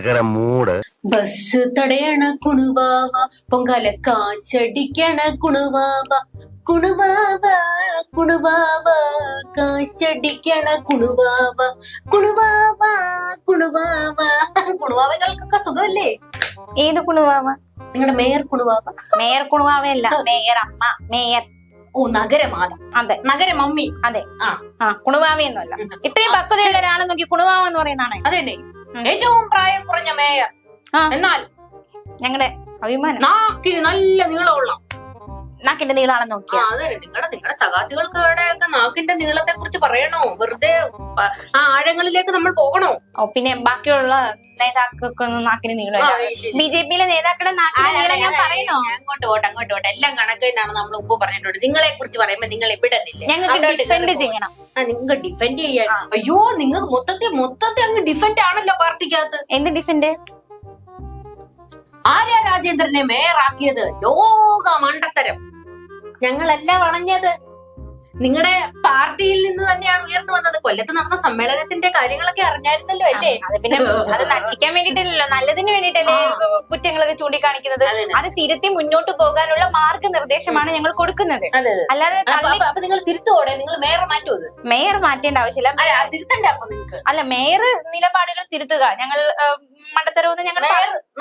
ഭയങ്കര മൂട് ബസ് തടയണ കുണുവാവ പൊങ്കാല കാശടിക്കണ കുണുവാവ. കുണുവാവ കുണുവാവ കാശടിക്കണ കുണുവാവ. കുണുവാവ കുണുവാവ. കുണുവാവകൾക്കൊക്കെ സുഖമല്ലേ? ഏത് കുണുവാവ? നിങ്ങളുടെ മേയർ കുണുവാവ? മേയർ കുണുവാവയല്ല മേയർ അമ്മ മേയർ. ഓ നഗരമാത. അതെ. നഗരമമ്മി അതെ. ആ. ആ കുണുവാവയൊന്നുമല്ല. ഇത്രയും പക്വതയുള്ള ഒരാളെ നോക്കി കുണുവാവ എന്ന് പറയുന്നതാണ്. അതെ. ഏറ്റവും പ്രായം കുറഞ്ഞ മേയർ. എന്നാൽ ഞങ്ങളുടെ അഭിമാനം. നാക്കിന് നല്ല നീളമുള്ള നാക്കിന്റെ നീളാണെന്ന് നോക്കിയാ. അതെ. നിങ്ങളുടെ നിങ്ങളുടെ സഖാത്തികൾക്ക് ഒക്കെ നാക്കിന്റെ നീളത്തെ കുറിച്ച് പറയണോ? വെറുതെ ആ ആഴങ്ങളിലേക്ക് നമ്മൾ പോകണോ? ഓ പിന്നെ ബാക്കിയുള്ള നേതാക്കൾക്കൊന്നും നാക്കിന് നീളമില്ല. ബി ജെ പിയിലെ നേതാക്കളുടെ നാക്കിന് നീളം ഞാൻ പറയണോ? അങ്ങോട്ട് പോട്ടെ അങ്ങോട്ട് പോട്ടെ. എല്ലാം കണക്ക് തന്നെയാണ് നമ്മൾ ഉപ്പ് പറഞ്ഞിട്ടുണ്ട്. നിങ്ങളെ കുറിച്ച് പറയുമ്പോ നിങ്ങൾ നിന്നില്ലേ? ഞങ്ങൾക്ക് ഡിഫെൻഡ് ചെയ്യണം. നിങ്ങൾക്ക് ഡിഫെൻഡ് ചെയ്യാൻ. അയ്യോ നിങ്ങൾ മൊത്തത്തിൽ മൊത്തത്തിൽ അങ്ങ് ഡിഫെൻഡ് ആണല്ലോ പാർട്ടിക്കകത്ത്. എന്ത് ഡിഫെൻഡ് ആര്യ രാജേന്ദ്രനെ മേയറാക്കിയത് യോഗ മണ്ടത്തരം. ഞങ്ങളല്ല വളഞ്ഞത്. നിങ്ങളുടെ പാർട്ടിയിൽ നിന്ന് തന്നെയാണ് ഉയർന്നു വന്നത്. കൊല്ലത്ത് നടന്ന സമ്മേളനത്തിന്റെ കാര്യങ്ങളൊക്കെ അറിഞ്ഞായിരുന്നല്ലോ അല്ലേ? അത് പിന്നെ അത് നശിക്കാൻ വേണ്ടിട്ടല്ലല്ലോ നല്ലതിന് വേണ്ടിട്ടല്ലേ കുറ്റങ്ങളൊക്കെ ചൂണ്ടിക്കാണിക്കുന്നത്? അതെ തിരുത്തി മുന്നോട്ട് പോകാനുള്ള മാർഗനിർദ്ദേശമാണ് ഞങ്ങൾ കൊടുക്കുന്നത്. അല്ലാതെ അപ്പൊ നിങ്ങൾ തിരുത്തോടെ നിങ്ങൾ മേയർ മാറ്റൂ മേയർ മാറ്റേണ്ട ആവശ്യമില്ല. അല്ല, തിരുത്തണ്ടേ അപ്പൊ നിങ്ങൾക്ക്? അല്ല മേയർ നിലപാടുകൾ തിരുത്തുക. ഞങ്ങൾ മണ്ടത്തരവെന്ന് ഞങ്ങൾ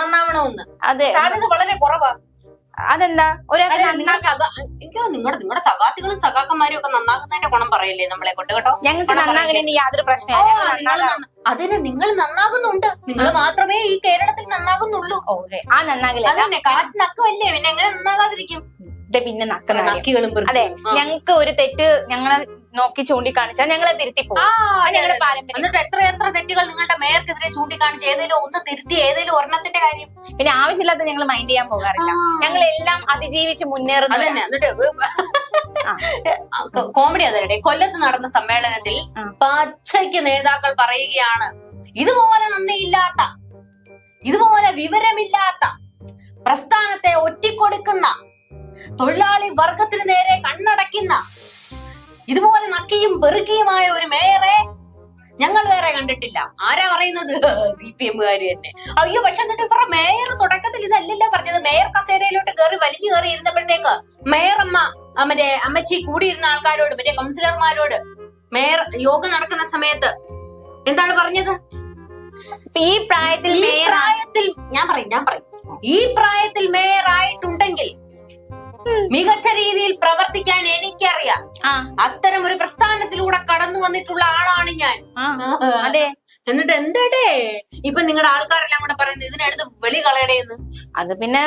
നന്നാവണമെന്ന്. അതെ. സാധ്യത വളരെ കുറവാ. അതെന്താ? ഒരാൾക്ക് അല്ല നന്നാ- നിങ്ങളുടെ സഖാ എനിക്കോ നിങ്ങളുടെ നിങ്ങളുടെ സഖാത്തികളും സഖാക്കന്മാരും ഒക്കെ നന്നാകുന്നതിന്റെ ഗുണം പറയല്ലേ നമ്മളെ കൊണ്ട് കേട്ടോ? ഞങ്ങൾക്ക് പണം നന്നാകണേന് യാതൊരു പ്രശ്നമില്ല ഞങ്ങൾ നിങ്ങൾ നന്നാകാം. നന്ന- അതിന് നിങ്ങൾ നന്നാകുന്നുണ്ട്. നിങ്ങൾ മാത്രമേ ഈ കേരളത്തിൽ നന്നാകുന്നുള്ളൂ. ഓ. ആ നന്നാകില്ല അതന്നെ കാശ് നക്കുമല്ലേ പിന്നെ എങ്ങനെ നന്നാകാതിരിക്കും? പിന്നെ നക്കുന്ന. നക്കികളും അതെ ഞങ്ങൾക്ക് ഒരു തെറ്റ് ഞങ്ങളെ നോക്കി ചൂണ്ടിക്കാണിച്ചാൽ ഞങ്ങളെ തിരുത്തി എന്നിട്ട് എത്ര എത്ര തെറ്റുകൾ നിങ്ങളുടെ മേയർക്കെതിരെ ചൂണ്ടിക്കാണിച്ച് ഏതെങ്കിലും ഒന്ന് തിരുത്തി ഏതെങ്കിലും ഒരെണ്ണത്തിന്റെ കാര്യം? പിന്നെ ആവശ്യമില്ലാത്ത ഞങ്ങൾ മൈൻഡ് ചെയ്യാൻ പോകാറില്ല. ഞങ്ങൾ എല്ലാം അതിജീവിച്ച് മുന്നേറുന്നു അതന്നെ എന്നിട്ട്. കോമഡി അതല്ലേ കൊല്ലത്ത് നടന്ന സമ്മേളനത്തിൽ. പച്ചയ്ക്ക് നേതാക്കൾ പറയുകയാണ് ഇതുപോലെ നന്ദിയില്ലാത്ത ഇതുപോലെ വിവരമില്ലാത്ത പ്രസ്ഥാനത്തെ ഒറ്റിക്കൊടുക്കുന്ന തൊഴിലാളി വർഗത്തിന് നേരെ കണ്ണടയ്ക്കുന്ന ഇതുപോലെ നക്കിയും വെറുക്കിയുമായ ഒരു മേയറെ ഞങ്ങൾ വേറെ കണ്ടിട്ടില്ല. ആരാ പറയുന്നത്? സി പി എമ്മുകാർ തന്നെ. അയ്യോ പക്ഷെ എന്നിട്ട് ഇവരുടെ മേയർ തുടക്കത്തിൽ ഇതല്ലല്ലോ പറഞ്ഞത്. മേയർ കസേരയിലോട്ട് കയറി വലിഞ്ഞു കയറി ഇരുന്നപ്പോഴത്തേക്ക് മേയർ അമ്മ മറ്റേ അമ്മച്ചി കൂടിയിരുന്ന ആൾക്കാരോട് മറ്റേ കൗൺസിലർമാരോട് മേയർ യോഗം നടക്കുന്ന സമയത്ത് എന്താണ് പറഞ്ഞത്? ഈ പ്രായത്തിൽ ഈ പ്രായത്തിൽ ഞാൻ പറയും ഞാൻ പറയും. ഈ പ്രായത്തിൽ മേയർ ആയിട്ടുണ്ടെങ്കിൽ മികച്ച രീതിയിൽ പ്രവർത്തിക്കാൻ എനിക്കറിയാം. അത്തരം ഒരു പ്രസ്ഥാനത്തിലൂടെ കടന്നു വന്നിട്ടുള്ള ആളാണ് ഞാൻ. അതെ. എന്നിട്ട് എന്താടേ? ഇപ്പൊ നിങ്ങളുടെ ആൾക്കാരെല്ലാം കൂടെ പറയുന്നത് ഇതിനടുത്ത് വെളി കളയടേന്ന്. അത് പിന്നെ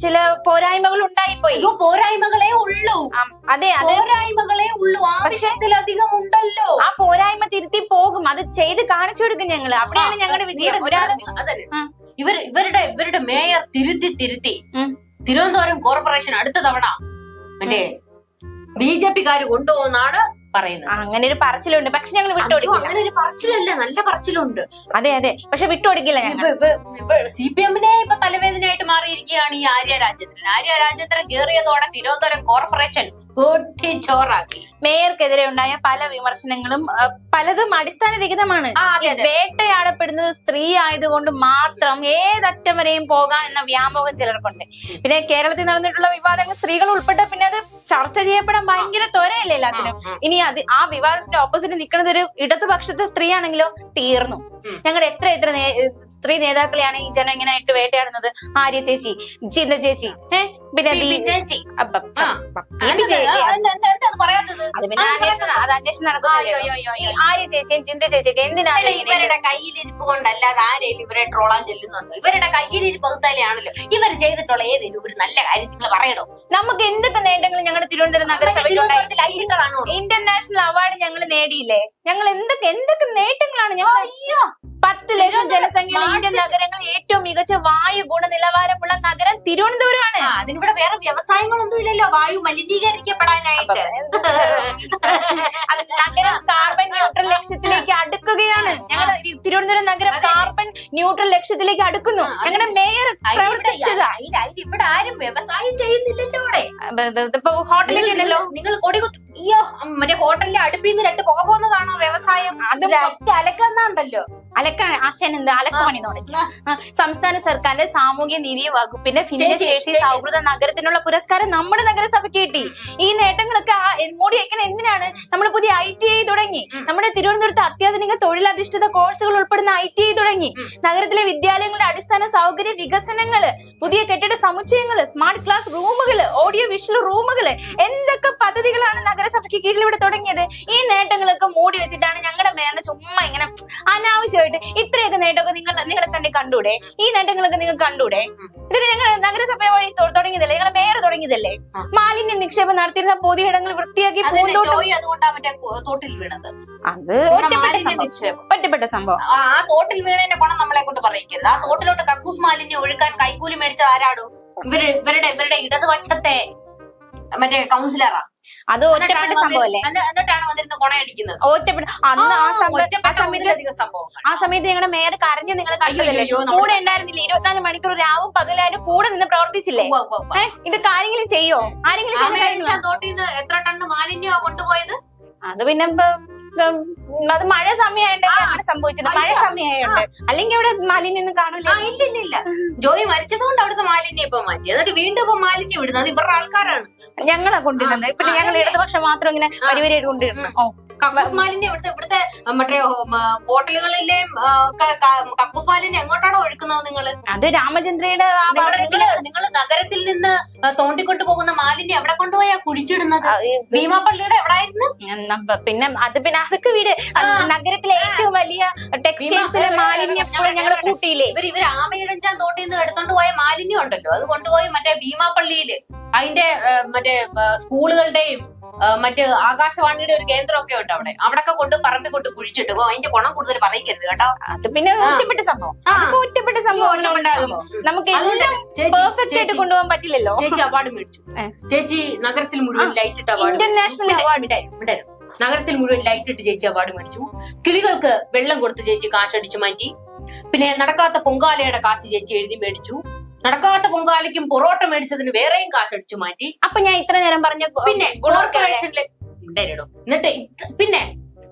ചില പോരായ്മകൾ ഉണ്ടായിപ്പോയി. പോരായ്മകളെ ഉള്ളൂ. അതെ അതെ. പോരായ്മകളേ ഉള്ളൂ. ആവശ്യത്തിലധികം ഉണ്ടല്ലോ ആ പോരായ്മ തിരുത്തി പോകും. അത് ചെയ്ത് കാണിച്ചു കൊടുക്കും ഞങ്ങൾ അവിടെയാണ് ഞങ്ങളുടെ വിജയം. ഇവർ ഇവരുടെ ഇവരുടെ മേയർ തിരുത്തി തിരുത്തി. തിരുവനന്തപുരം കോർപ്പറേഷൻ അടുത്ത തവണ മറ്റേ ബി ജെ പിക്കാര് കൊണ്ടുപോകുന്നാണ് പറയുന്നത്. അങ്ങനെ ഒരു പറച്ചിലുണ്ട്. പക്ഷെ ഞങ്ങൾ അങ്ങനെ ഒരു പറച്ചിലല്ല നല്ല പറച്ചിലുണ്ട്. അതെ അതെ. പക്ഷെ വിട്ടുകൊടുക്കില്ല സി പി എമ്മിനെ ഇപ്പൊ തലവേദനയായിട്ട് മാറിയിരിക്കുകയാണ് ഈ ആര്യ രാജേന്ദ്രൻ. ആര്യ രാജേന്ദ്രൻ കേറിയതോടെ തിരുവനന്തപുരം കോർപ്പറേഷൻ ചോറാക്കി മേയർക്കെതിരെ ഉണ്ടായ പല വിമർശനങ്ങളും പലതും അടിസ്ഥാനരഹിതമാണ്. വേട്ടയാടപ്പെടുന്നത് സ്ത്രീ ആയതുകൊണ്ട് മാത്രം ഏതറ്റം വരെയും പോകാം എന്ന വ്യാമോഹം ചിലർക്കുണ്ട്. പിന്നെ കേരളത്തിൽ നടന്നിട്ടുള്ള വിവാദങ്ങൾ സ്ത്രീകൾ ഉൾപ്പെട്ട പിന്നെ അത് ചർച്ച ചെയ്യപ്പെടാൻ ഭയങ്കര ത്വരയല്ലേ എല്ലാത്തിനും. ഇനി അത് ആ വിവാദത്തിന്റെ ഓപ്പോസിറ്റ് നിൽക്കുന്നത് ഒരു ഇടതുപക്ഷത്തെ സ്ത്രീ ആണെങ്കിലോ തീർന്നു. ഞങ്ങൾ എത്ര എത്ര സ്ത്രീ നേതാക്കളെയാണ് ഈ ജനം ഇങ്ങനെ ആയിട്ട് വേട്ടയാടുന്നത്? ആര്യ ചേച്ചി ചിന്ത ചേച്ചി ഏഹ് പിന്നെ. ചേച്ചി. പറയാത്തത്? അത് പിന്നെ ആ, അന്വേഷണം അത് അന്വേഷണം നടക്കുന്നില്ലല്ലോ അയ്യോ, അയ്യോ, ഈ അയ്യോ. ആര്യ ചേച്ചിയും ചിന്ത ചേച്ചിയൊക്കെ? എന്തിനാണ് ഇവരുടെ കയ്യിലിരിപ്പ് കൊണ്ടല്ലാതെ ആരെയും ഇവരെ ട്രോളാൻ ചെല്ലുന്നുണ്ടോ. ഇവരുടെ കയ്യിലിരിപ്പ് പകുത്താലെയാണല്ലോ. ഇവർ ചെയ്തിട്ടുള്ള ഏതെങ്കിലും ഒരു നല്ല കാര്യം നിങ്ങൾ പറയണോ? നമുക്ക് എന്തൊക്കെ നേട്ടങ്ങളും ഞങ്ങളുടെ തിരുവനന്തപുരം നഗരസഭയിൽ തിരുവനന്തപുരത്തിൽ ഇന്റർനാഷണൽ അവാർഡ് ഞങ്ങൾ നേടിയില്ലേ? ഞങ്ങൾ എന്തൊക്കെ എന്തൊക്കെ നേട്ടങ്ങളാണ് ഞങ്ങൾ പത്ത് ലക്ഷം ജനസംഖ്യ ഇന്ത്യൻ. നഗരങ്ങളിൽ ഏറ്റവും മികച്ച വായു ഗുണനിലവാരമുള്ള നഗരം തിരുവനന്തപുരമാണ്. ആ, അതിനിവിടെ വേറെ വ്യവസായങ്ങളൊന്നും ഇല്ലല്ലോ. വായു മലിനീകരിക്കപ്പെടാനായിട്ട്. നഗരം കാർബൺ ന്യൂട്രൽ ലക്ഷ്യത്തിലേക്ക് അടുക്കുകയാണ്. ഞങ്ങളുടെ തിരുവനന്തപുരം നഗരം കാർബൺ ന്യൂട്രൽ ലക്ഷ്യത്തിലേക്ക് അടുക്കുന്നു. അങ്ങനെ ഞങ്ങളുടെ മേയർ പ്രവർത്തിച്ചതാ. ഇവിടെ ആരും വ്യവസായം ചെയ്യുന്നില്ലല്ലോ ഇവിടെ. ഇപ്പൊ ഹോട്ടലൊക്കെ ഉണ്ടല്ലോ നിങ്ങൾ- കൊടി അയ്യോ മറ്റേ ഹോട്ടലിന്റെ അടുപ്പിൽ നിന്ന് രണ്ട് പുക പോകുന്നതാണോ വ്യവസായം? അതും അലക്കുന്നുണ്ടല്ലോ അലക്ക ആശാൻ എന്ത്? അലക്കമണി തുടങ്ങി സംസ്ഥാന സർക്കാരിന്റെ സാമൂഹ്യ നീതി വകുപ്പിന്റെ ഭിന്നശേഷി. സൗഹൃദ നഗരത്തിനുള്ള പുരസ്കാരം നമ്മുടെ നഗരസഭയ്ക്ക് കിട്ടി ഈ നേട്ടങ്ങളൊക്കെ മൂടി വയ്ക്കണ എന്തിനാണ്? നമ്മൾ പുതിയ ഐ ടി ഐ തുടങ്ങി. നമ്മുടെ തിരുവനന്തപുരത്ത് അത്യാധുനിക തൊഴിലധിഷ്ഠിത കോഴ്സുകൾ ഉൾപ്പെടുന്ന ഐ ടി ഐ തുടങ്ങി. നഗരത്തിലെ വിദ്യാലയങ്ങളുടെ അടിസ്ഥാന സൗകര്യ വികസനങ്ങൾ പുതിയ കെട്ടിട സമുച്ചയങ്ങൾ സ്മാർട്ട് ക്ലാസ് റൂമുകൾ ഓഡിയോ വിഷ്വൽ റൂമുകൾ എന്തൊക്കെ പദ്ധതികളാണ് നഗരസഭയ്ക്ക് കീഴിൽ ഇവിടെ തുടങ്ങിയത്? ഈ നേട്ടങ്ങളൊക്കെ മൂടി വെച്ചിട്ടാണ് ഞങ്ങളുടെ മേലെ ചുമ്മാ ഇങ്ങനെ അനാവശ്യമായിട്ട് ഇത്രയൊക്കെ നേട്ടമൊക്കെ നിങ്ങൾ നിങ്ങളെ കണ്ടി കണ്ടൂടെ? ഈ നേട്ടങ്ങളൊക്കെ നിങ്ങൾ കണ്ടൂടെ? ഇതൊക്കെ ഞങ്ങൾ നഗരസഭ വഴി തുടങ്ങിയതല്ലേ? ഞങ്ങൾ മേയർ തുടങ്ങിയതല്ലേ. മാലിന്യ നിക്ഷേപം നടത്തിയിരുന്ന പൊതുയിടങ്ങൾ വൃത്തിയാക്കി അത് ഒറ്റപ്പെട്ട സംഭവം. ആ ആ തോട്ടിൽ വീണതിന്റെ ഗുണം നമ്മളെ കൊണ്ട് പറയിക്കരുത്. ആ തോട്ടിലോട്ട് കക്കൂസ് മാലിന്യം ഒഴുക്കാൻ കൈക്കൂലി മേടിച്ച ആരാടോ? ഇവർ ഇവരുടെ ഇവരുടെ ഇടതുപക്ഷത്തെ മറ്റേ കൗൺസിലറാ അത് ഒറ്റപ്പെട്ട സംഭവല്ലേ? എന്നിട്ടാണ് വന്നിരുന്ന് കൊണയടിക്കുന്നത്. ഒറ്റപ്പെട്ട അന്ന് ആ സമയത്ത് ആ സമയത്ത് ആ സമയത്ത് ഞങ്ങളുടെ മേയർ കരഞ്ഞ് നിങ്ങൾ കഴിയില്ലേ കൂടെ ഉണ്ടായിരുന്നില്ല? ഇരുപത്തിനാല് മണിക്കൂർ രാവും പകലായാലും കൂടെ നിന്ന് പ്രവർത്തിച്ചില്ലേ. ഇത് കാര്യങ്ങൾ ചെയ്യോ? ആരെങ്കിലും എത്ര ടണ്ണ് മാലിന്യോ കൊണ്ടുപോയത്? അത് പിന്നെ അത് മഴ സമയമായിട്ട്. അങ്ങനെ സംഭവിച്ചത്? മഴ സമയമായുണ്ട് അല്ലെങ്കിൽ അവിടെ മാലിന്യം കാണില്ല? ഇല്ല ഇല്ല ഇല്ല ജോയി മരിച്ചതുകൊണ്ട് അവിടുത്തെ മാലിന്യം ഇപ്പൊ മാറ്റി. എന്നിട്ട് വീണ്ടും ഇപ്പൊ മാലിന്യം ഇടുന്നത് ഇവരുടെ ആൾക്കാരാണ്. ഞങ്ങളാ കൊണ്ടിരുന്നത് പിന്നെ ഞങ്ങൾ ഇടതുപക്ഷം മാത്രം ഇങ്ങനെ. വരിവരിയായിട്ട് കൊണ്ടിരുന്നു ഓ കക്കൂസ് മാലിന്യം ഇവിടുത്തെ ഇവിടുത്തെ മറ്റേ ഹോട്ടലുകളിലെയും കക്കൂസ് മാലിന്യം എങ്ങോട്ടാണോ ഒഴുക്കുന്നത് നിങ്ങൾ അത് രാമചന്ദ്രയുടെ നിങ്ങൾ നഗരത്തിൽ നിന്ന് തോണ്ടിക്കൊണ്ടു പോകുന്ന മാലിന്യം എവിടെ കൊണ്ടുപോയാ കുഴിച്ചിടുന്നത്? ഭീമാപ്പള്ളിയുടെ എവിടായിരുന്നു? പിന്നെ അത് പിന്നെ അതൊക്കെ വീട് നഗരത്തിലെ ഏറ്റവും വലിയ ടെക്സ്റ്റൈൽസിലെ മാലിന്യം ഞങ്ങൾ കൂട്ടിയില്ലേ ഇവർ ഇവർ ആമയിടഞ്ചാൻ തോട്ടിൽ നിന്ന് എടുത്തോണ്ട് പോയ മാലിന്യം ഉണ്ടല്ലോ. അത് കൊണ്ടുപോയി മറ്റേ ഭീമാപ്പള്ളിയിൽ അതിന്റെ മറ്റേ സ്കൂളുകളുടെയും മറ്റ് ആകാശവാണിയുടെ ഒരു കേന്ദ്രമൊക്കെ ഉണ്ട് അവിടെ. അവിടൊക്കെ കൊണ്ട് പറമ്പി കൊണ്ട് കുഴിച്ചിട്ട് പോകും അതിന്റെ ഗുണം കൂടുതൽ പറയിക്കരുത് കേട്ടോ. അത് പിന്നെ. ഒറ്റപ്പെട്ട സംഭവം. ഒറ്റപ്പെട്ട സംഭവം. നമുക്ക് പെർഫെക്റ്റ് ആയിട്ട് കൊണ്ടുപോകാൻ പറ്റില്ലല്ലോ? ചേച്ചി അവാർഡ് മേടിച്ചു. ചേച്ചി നഗരത്തിൽ മുഴുവൻ ലൈറ്റ് ഇട്ട് അവാർഡ് ഇന്റർനാഷണൽ അവാർഡ് നഗരത്തിൽ മുഴുവൻ ലൈറ്റ് ഇട്ട് ചേച്ചി അവാർഡ് മേടിച്ചു. കിളികൾക്ക് വെള്ളം കൊടുത്ത് ചേച്ചി കാശടിച്ചു മാറ്റി. പിന്നെ നടക്കാത്ത പൊങ്കാലയുടെ കാശ് ചേച്ചി എഴുതി മേടിച്ചു. നടക്കാത്ത പൊങ്കാലയ്ക്കും പൊറോട്ട മേടിച്ചതിന് വേറെയും കാശടിച്ചു മാറ്റി. അപ്പൊ ഞാൻ ഇത്ര നേരം പറഞ്ഞ പിന്നെ കോർപ്പറേഷനിലേക്ക് ഉണ്ടായിരുന്നു. എന്നിട്ട് പിന്നെ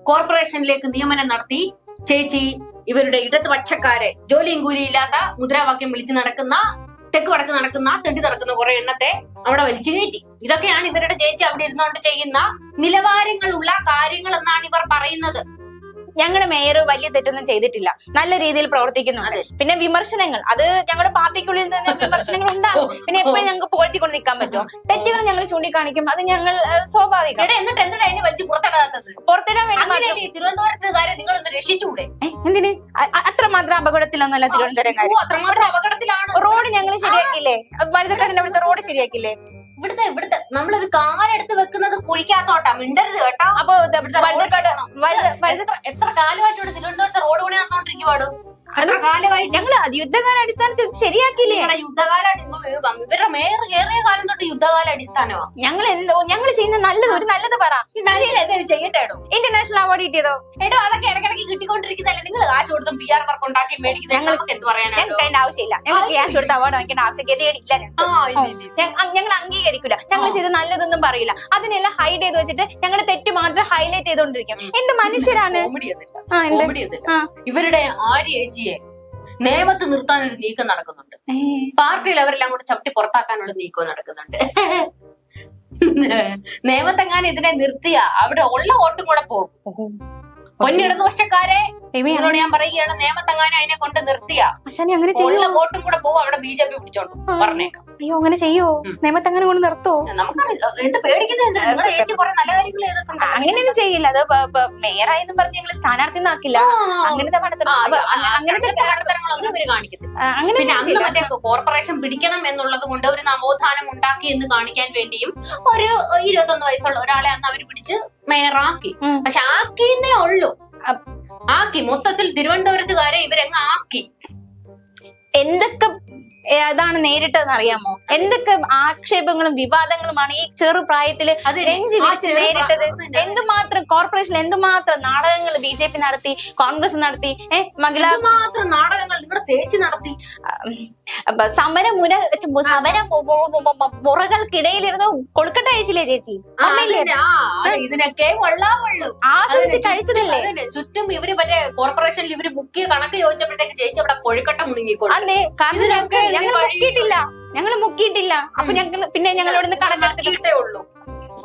കോർപ്പറേഷനിലേക്ക് നിയമനം നടത്തി ചേച്ചി ഇവരുടെ ഇടതുപക്ഷക്കാരെ ജോലിയും കൂലിയില്ലാത്ത മുദ്രാവാക്യം വിളിച്ച് നടക്കുന്ന തെക്ക് വടക്ക് നടക്കുന്ന തെണ്ടി നടക്കുന്ന കുറെ എണ്ണത്തെ അവിടെ വലിച്ചു കയറ്റി. ഇതൊക്കെയാണ് ഇവരുടെ ചേച്ചി അവിടെ ഇരുന്നുകൊണ്ട് ചെയ്യുന്ന നിലവാരങ്ങളുള്ള കാര്യങ്ങൾ എന്നാണ് ഇവർ പറയുന്നത്. ഞങ്ങളുടെ മേയർ വലിയ തെറ്റൊന്നും ചെയ്തിട്ടില്ല. നല്ല രീതിയിൽ പ്രവർത്തിക്കുന്നുണ്ട്. പിന്നെ വിമർശനങ്ങൾ. അത് ഞങ്ങളുടെ പാർട്ടിക്കുള്ളിൽ നിന്ന് വിമർശനങ്ങൾ ഉണ്ടാകും. പിന്നെ എപ്പോഴും ഞങ്ങൾക്ക് പുകഴ്ത്തിക്കൊണ്ട് നിൽക്കാൻ പറ്റുമോ? തെറ്റുകൾ ഞങ്ങൾ ചൂണ്ടിക്കാണിക്കും. അത് ഞങ്ങൾ സ്വാഭാവികം. എന്നിട്ട് എന്തിനാ അതിനെ വലിച്ചു പുറത്തിടാത്തത്? പുറത്തിടാൻ വേണ്ടി തിരുവനന്തപുരത്തുകാരെ നിങ്ങൾ ഒന്ന് എന്തിന്? അത്രമാത്രം അപകടത്തിലൊന്നല്ല തിരുവനന്തപുരം അത്രമാത്രം അപകടത്തിലാണ്. റോഡ് ഞങ്ങൾ ശരിയാക്കില്ലേ വലുതക്കാടിന്റെ അവിടുത്തെ റോഡ് ശരിയാക്കില്ലേ ഇവിടുത്തെ ഇവിടുത്തെ. നമ്മളൊരു കാലെടുത്ത് വെക്കുന്നത് കുഴിക്കാത്തോട്ടാ മിണ്ടരുത് കേട്ടോ. അപ്പൊ എത്ര കാലമായിട്ട് ഇവിടെ തിരുവനന്തപുരത്ത് റോഡ് പണി നടന്നോണ്ടിരിക്കുവാടും ഞങ്ങൾ യുദ്ധകാല അടിസ്ഥാനത്തിൽ ശരിയാക്കിയില്ലേ? യുദ്ധകാല ഇവരുടെ മേയർ കയറിയ കാലം തൊട്ട് യുദ്ധകാല അടിസ്ഥാനമാ. ഞങ്ങൾ എന്തോ ഞങ്ങൾ ചെയ്യുന്ന നല്ലത് ഒരു നല്ലത് പറ. ചെയ്യട്ടേടോ ഇന്റർനാഷണൽ അവാർഡ് കിട്ടിയതോ? എടോ അതൊക്കെ ഇടയ്ക്കിടയ്ക്ക് കിട്ടിക്കൊണ്ടിരിക്കുന്നതല്ലേ? നിങ്ങൾ കാശ് കൊടുത്തും പി ആർ വർക്ക് ഉണ്ടാക്കി മേടിക്കുന്നത് ഞങ്ങൾക്ക് എന്ത് പറയാനാണോ ഞങ്ങൾക്ക് ആവശ്യമില്ല. ഞങ്ങൾ ക്യാഷ് കൊടുത്ത് അവാർഡ് വാങ്ങിക്കേണ്ട ആവശ്യം ഗതികേടില്ല. ഞങ്ങൾ അംഗീകരിക്കില്ല ഞങ്ങൾ ചെയ്ത് നല്ലതൊന്നും പറയില്ല. അതിനെല്ലാം ഹൈഡ് ചെയ്ത് വെച്ചിട്ട് ഞങ്ങൾ തെറ്റ് മാത്രം ഹൈലൈറ്റ് ചെയ്തോണ്ടിരിക്കും. എന്ത് മനുഷ്യരാണ്. ഇവരുടെ ആര്യ ചേച്ചിയെ നിയമത്ത് നിർത്താൻ ഒരു നീക്കം നടക്കുന്നുണ്ട്. പാർട്ടിയിൽ അവരെല്ലാം കൂടെ ചവിട്ടി പുറത്താക്കാനുള്ള നീക്കവും നടക്കുന്നുണ്ട്. നിയമത്തെങ്ങാനും ഇതിനെ നിർത്തിയ അവിടെ ഉള്ള വോട്ടും കൂടെ പോകും. പൊന്നിടതുപക്ഷക്കാരെ എന്നോട് ഞാൻ പറയുകയാണ് നിയമത്തെങ്ങാനും അതിനെ കൊണ്ട് നിർത്തിയ ഉള്ള വോട്ടും കൂടെ പോകും അവിടെ ബി ജെ പി പിടിച്ചോണ്ട്. പറഞ്ഞേക്കാം. അയ്യോ അങ്ങനെ ചെയ്യോ. നിയമത്തെ അങ്ങനെ കൊണ്ട് നിർത്തോ? അങ്ങനെയൊന്നും ചെയ്യില്ല. അത് മേയറായെന്നും പറഞ്ഞ് ഞങ്ങൾ സ്ഥാനാർത്ഥി ആക്കില്ല അങ്ങനത്തെ അങ്ങനത്തെ കോർപ്പറേഷൻ പിടിക്കണം എന്നുള്ളത് കൊണ്ട് ഒരു നവോത്ഥാനം ഉണ്ടാക്കി എന്ന് കാണിക്കാൻ വേണ്ടിയും ഒരു ഇരുപത്തൊന്ന് വയസ്സുള്ള ഒരാളെ അന്ന് അവർ പിടിച്ച് മേയറാക്കി. പക്ഷെ ആക്കിന്നേ ഉള്ളൂ. ആക്കി. മൊത്തത്തിൽ തിരുവനന്തപുരത്തുകാരെ ഇവരെങ്ങ് ആക്കി. എന്തൊക്കെ ഏ, അതാണ് നേരിട്ടതെന്ന് അറിയാമോ എന്തൊക്കെ ആക്ഷേപങ്ങളും വിവാദങ്ങളുമാണ് ഈ ചെറു പ്രായത്തിൽ അത് നെഞ്ചി ആ വിരിച്ച് ചെറു നേരിട്ടത്. എന്തുമാത്രം കോർപ്പറേഷൻ എന്തുമാത്രം നാടകങ്ങൾ ബി ജെ പി നടത്തി കോൺഗ്രസ് നടത്തി ഏഹ് മഹിളാ മാത്രം നാടകങ്ങൾ നടത്തി? സമരമുര സമര മുറകൾക്കിടയിലിരുന്ന് കൊളുക്കട്ട അയച്ചില്ലേ ചേച്ചി? ഇതിനൊക്കെ ആസ്വദിച്ച് കഴിച്ചതല്ലേ? ചുറ്റും ഇവർ മറ്റേ കോർപ്പറേഷനിൽ ഇവർ മുക്കിയ കണക്ക് ചോദിച്ചപ്പോഴത്തേക്ക് ചേച്ചി അവിടെ കൊഴുക്കട്ട മുണുങ്ങിക്കൊണ്ട് അതെ കാരണം ഇതിനൊക്കെ ഞങ്ങൾ- മുക്കിയിട്ടില്ല. ഞങ്ങൾ മുക്കിയിട്ടില്ല. അപ്പൊ ഞങ്ങൾ പിന്നെ ഞങ്ങൾ ഇവിടുന്ന് കണക്കെടുത്തിട്ട് ഉള്ളൂ.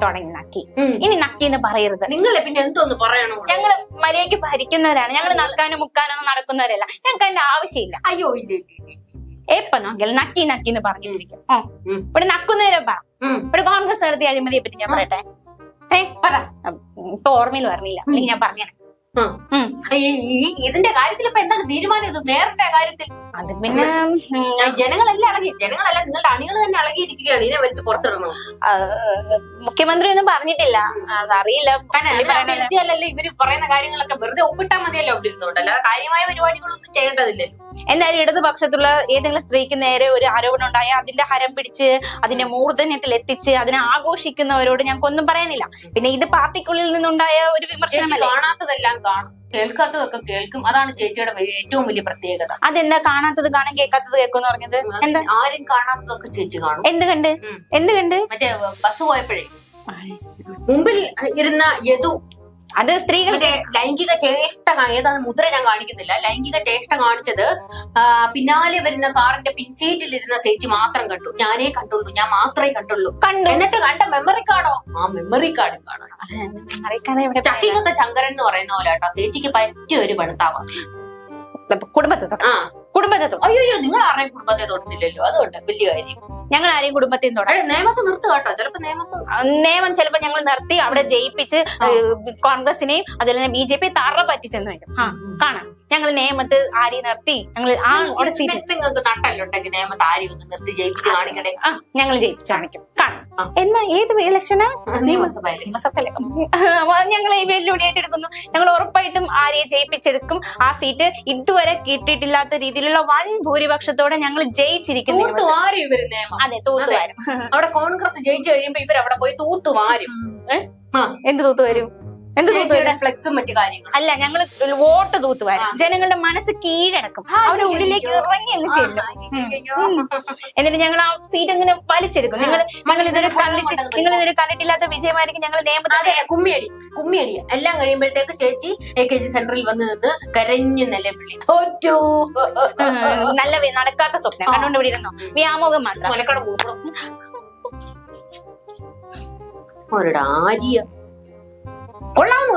തുടങ്ങി നക്കി. ഇനി നക്കി എന്ന് പറയരുത്. നിങ്ങളെ പിന്നെ എന്തോന്ന് പറയണോ? ഞങ്ങൾ മര്യാദയ്ക്ക് ഭരിക്കുന്നവരാണ്. ഞങ്ങൾ നക്കാനോ മുക്കാനോ നടക്കുന്നവരല്ല. ഞങ്ങൾക്ക് അതിന്റെ ആവശ്യമില്ല. അയ്യോ ഇല്ല എപ്പൊ നോക്കിയാലും നക്കി നക്കി എന്ന് പറഞ്ഞിരിക്കും. ഓ ഇവിടെ നക്കുന്നവരെ പറ. ഇവിടെ കോൺഗ്രസ് നടത്തിയ അഴിമതിയെ പറ്റി ഞാൻ. പറയട്ടെ. ഏ? പറ. ഇപ്പൊ ഓർമ്മയിൽ പറഞ്ഞില്ല അല്ലെങ്കിൽ ഞാൻ പറഞ്ഞു ഇതിന്റെ കാര്യത്തിൽ ഇപ്പൊ എന്താണ് തീരുമാനം? ഇത് മേയറുടെ കാര്യത്തിൽ? അത് പിന്നെ ജനങ്ങളെല്ലാം ഇളകി ജനങ്ങളല്ല നിങ്ങളുടെ അണികൾ തന്നെ ഇളകിയിരിക്കുകയാണ് ഇതിനെ വലിച്ച് പുറത്തിടണം? മുഖ്യമന്ത്രി ഒന്നും പറഞ്ഞിട്ടില്ല. അതറിയില്ല. അല്ലല്ലോ. ഇവർ പറയുന്ന കാര്യങ്ങളൊക്കെ വെറുതെ ഒപ്പിട്ടാൽ മതിയല്ലോ. അവിടെ ഇരുന്നുകൊണ്ട് അല്ലാതെ കാര്യമായ പരിപാടികളൊന്നും ചെയ്യേണ്ടതില്ലേ എന്തായാലും ഇടതുപക്ഷത്തുള്ള ഏതെങ്കിലും സ്ത്രീക്ക് നേരെ ഒരു ആരോപണം ഉണ്ടായ അതിന്റെ ഹരം പിടിച്ച് അതിന്റെ മൂർധന്യത്തിൽ എത്തിച്ച് അതിനെ ആഘോഷിക്കുന്നവരോട് ഞങ്ങൾക്കൊന്നും പറയാനില്ല. പിന്നെ ഇത് പാർട്ടിക്കുള്ളിൽ നിന്നുണ്ടായ ഒരു വിമർശനം കാണാത്തതെല്ലാം കാണും. കേൾക്കാത്തതൊക്കെ കേൾക്കും. അതാണ് ചേച്ചിയുടെ ഏറ്റവും വലിയ പ്രത്യേകത. അതെന്താ കാണാത്തത്? കാണും കേൾക്കാത്തത് കേൾക്കും എന്ന് പറഞ്ഞത് എന്താ? ആരും കാണാത്തതൊക്കെ ചേച്ചി കാണും. എന്ത് കണ്ട്. എന്ത് കണ്ട്? മറ്റേ ബസ് പോയപ്പോഴേ മുമ്പിൽ ഇരുന്ന യദു അത് സ്ത്രീകളുടെ ലൈംഗിക ചേഷ്ട ഏതാണ് മുദ്ര ഞാൻ കാണിക്കുന്നില്ല. ലൈംഗിക ചേഷ്ട കാണിച്ചത് പിന്നാലെ വരുന്ന കാറിന്റെ പിൻസീറ്റിൽ ഇരുന്ന ചേച്ചി മാത്രം കണ്ടു. ഞാനേ കണ്ടുള്ളൂ. ഞാൻ മാത്രമേ കണ്ടുള്ളൂ. കണ്ടു. എന്നിട്ട് കണ്ട മെമ്മറി കാർഡോ ആ മെമ്മറി കാർഡും കാണണം ചക്കിക്കൊത്ത ശങ്കരൻ എന്ന് പറയുന്ന പോലെ കേട്ടോ. ചേച്ചിക്ക് പറ്റിയ ഒരു പണിത്താവാ കുടുംബത്തെ ആ കുടുംബത്തെ തൊട്ട് അയ്യോ നിങ്ങൾ ആരെയും കുടുംബത്തെ തൊടുന്നില്ലല്ലോ അതുകൊണ്ട് വലിയ കാര്യം. ഞങ്ങൾ ആരെയും കുടുംബത്തിൽ തൊട്ട് നിയമത്തെ നിർത്തുക കേട്ടോ. ചിലപ്പോ നിയമത്ത് നിയമം ചിലപ്പോ ഞങ്ങൾ നിർത്തി അവിടെ ജയിപ്പിച്ച് ആ. കോൺഗ്രസിനെയും അതുപോലെ തന്നെ ബി ജെ പി തറ പറ്റിച്ചെന്ന് വരും ആ. കാണാം. ഞങ്ങൾ നിയമത്ത് ആരെയും നിർത്തി. ഞങ്ങൾ ആ അവിടെ സീറ്റ് നിങ്ങൾക്ക് നട്ടല്ലുണ്ടെങ്കിൽ നിയമത്ത് ആരെയും ഒന്ന് നിർത്തി ജയിപ്പിച്ച് കാണിക്കണേ. ആ ഞങ്ങൾ ജയിപ്പിച്ച് കാണിക്കും. കാണാം. എന്നാ ഏത് ഇലക്ഷനാ നിയമസഭ election. ഞങ്ങൾ ഈ വെല്ലുവിളി എടുക്കുന്നു ഞങ്ങൾ ഉറപ്പായിട്ടും ആരെയെ ജയിപ്പിച്ചെടുക്കും? ആ സീറ്റ് ഇതുവരെ കിട്ടിയിട്ടില്ലാത്ത രീതിയിലുള്ള വൻ ഭൂരിപക്ഷത്തോടെ ഞങ്ങൾ ജയിച്ചിരിക്കുന്നു. തൂത്തു ഇവർ നിയമം. അതെ തൂത്തുവാരും അവിടെ കോൺഗ്രസ് ജയിച്ചു കഴിയുമ്പോ ഇവർ അവിടെ പോയി തൂത്തുവാരും എന്ത് തൂത്തു ഫ്ലെക്സും മറ്റു കാര്യങ്ങളും. അല്ല ഞങ്ങൾ വോട്ട് തൂത്തുവാരും. ജനങ്ങളുടെ മനസ്സ് കീഴടക്കും. അവരുടെ ഉള്ളിലേക്ക് ഇറങ്ങി അങ്ങ് ചെല്ലും. എന്നിട്ട് ഞങ്ങൾ ആ സീറ്റ് അങ്ങനെ വലിച്ചെടുക്കും. നിങ്ങൾ നിങ്ങൾ ഇതൊരു കണ്ടിട്ട് നിങ്ങൾ ഇതൊരു കണ്ടിട്ടില്ലാത്ത വിജയമായിരിക്കും ഞങ്ങൾ നിയമത്തിൽ കുമ്മിയടി കുമ്മിയടി എല്ലാം കഴിയുമ്പോഴത്തേക്ക് ചേച്ചി എ കെ ജി സെന്ററിൽ വന്ന് നിന്ന് കരഞ്ഞു നിലവിളി തോറ്റു. നല്ല നടക്കാത്ത സ്വപ്നം. കണ്ടുകൊണ്ട് ഇവിടെ ഇരുന്നോ? വ്യാമോഹം മാത്രം. മലക്കട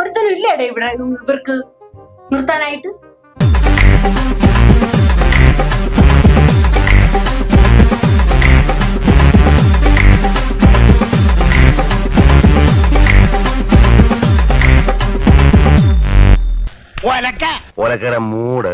ഒരുത്തനും ഇല്ലേടെ ഇവിടെ ഇവർക്ക് നിർത്താനായിട്ട്. മൂട്